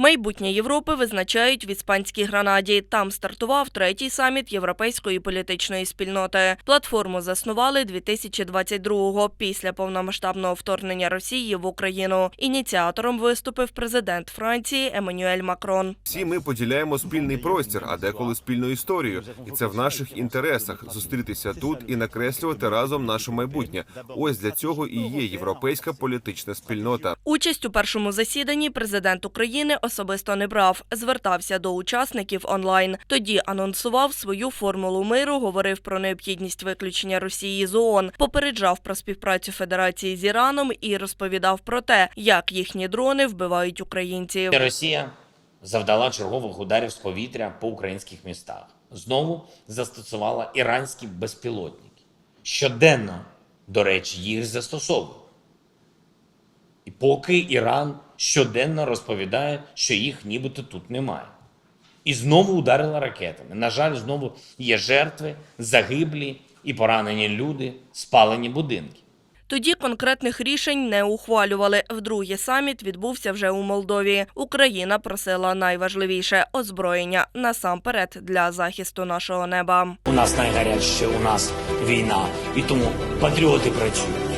Майбутнє Європи визначають в іспанській Гранаді. Там стартував третій саміт європейської політичної спільноти. Платформу заснували 2022-го після повномасштабного вторгнення Росії в Україну. Ініціатором виступив президент Франції Еммануель Макрон. Всі ми поділяємо спільний простір, а деколи спільну історію, і це в наших інтересах зустрітися тут і накреслювати разом наше майбутнє. Ось для цього і є європейська політична спільнота. Участь у першому засіданні президент України особисто не брав. Звертався до учасників онлайн. Тоді анонсував свою формулу миру, говорив про необхідність виключення Росії з ООН, попереджав про співпрацю Федерації з Іраном і розповідав про те, як їхні дрони вбивають українців. Росія завдала чергових ударів з повітря по українських містах. Знову застосувала іранські безпілотники. Щоденно, до речі, їх застосовують. Поки Іран щоденно розповідає, що їх нібито тут немає. І знову ударила ракетами. На жаль, знову є жертви, загиблі і поранені люди, спалені будинки. Тоді конкретних рішень не ухвалювали. Вдруге саміт відбувся вже у Молдові. Україна просила найважливіше озброєння насамперед для захисту нашого неба. У нас найгарячіше, у нас війна, і тому патріоти працюють.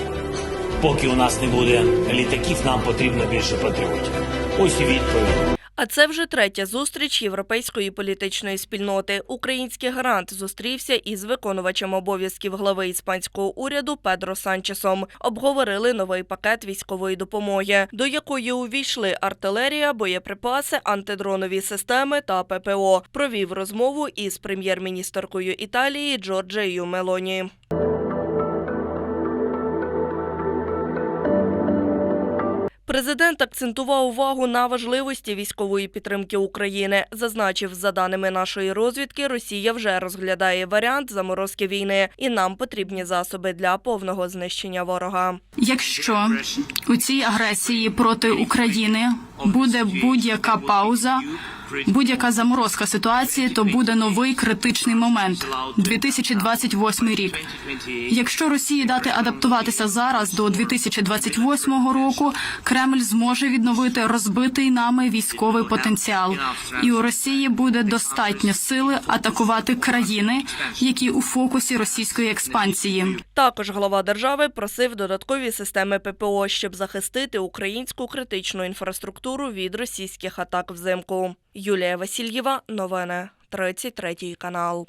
Поки у нас не буде літаків, нам потрібно більше патріотів. Ось і відповідь. А це вже третя зустріч європейської політичної спільноти. Український гарант зустрівся із виконувачем обов'язків глави іспанського уряду Педро Санчесом. Обговорили новий пакет військової допомоги, до якої увійшли артилерія, боєприпаси, антидронові системи та ППО. Провів розмову із прем'єр-міністеркою Італії Джорджею Мелоні. Президент акцентував увагу на важливості військової підтримки України. Зазначив, за даними нашої розвідки, Росія вже розглядає варіант заморозки війни, і нам потрібні засоби для повного знищення ворога. Якщо у цій агресії проти України буде будь-яка пауза, будь-яка заморозка ситуації, то буде новий критичний момент 2028 рік. Якщо Росії дати адаптуватися зараз до 2028 року, Кремль зможе відновити розбитий нами військовий потенціал, і у Росії буде достатньо сили атакувати країни, які у фокусі російської експансії. Також глава держави просив додаткові системи ППО, щоб захистити українську критичну інфраструктуру від російських атак взимку. Юлія Васильєва, новини 33 канал.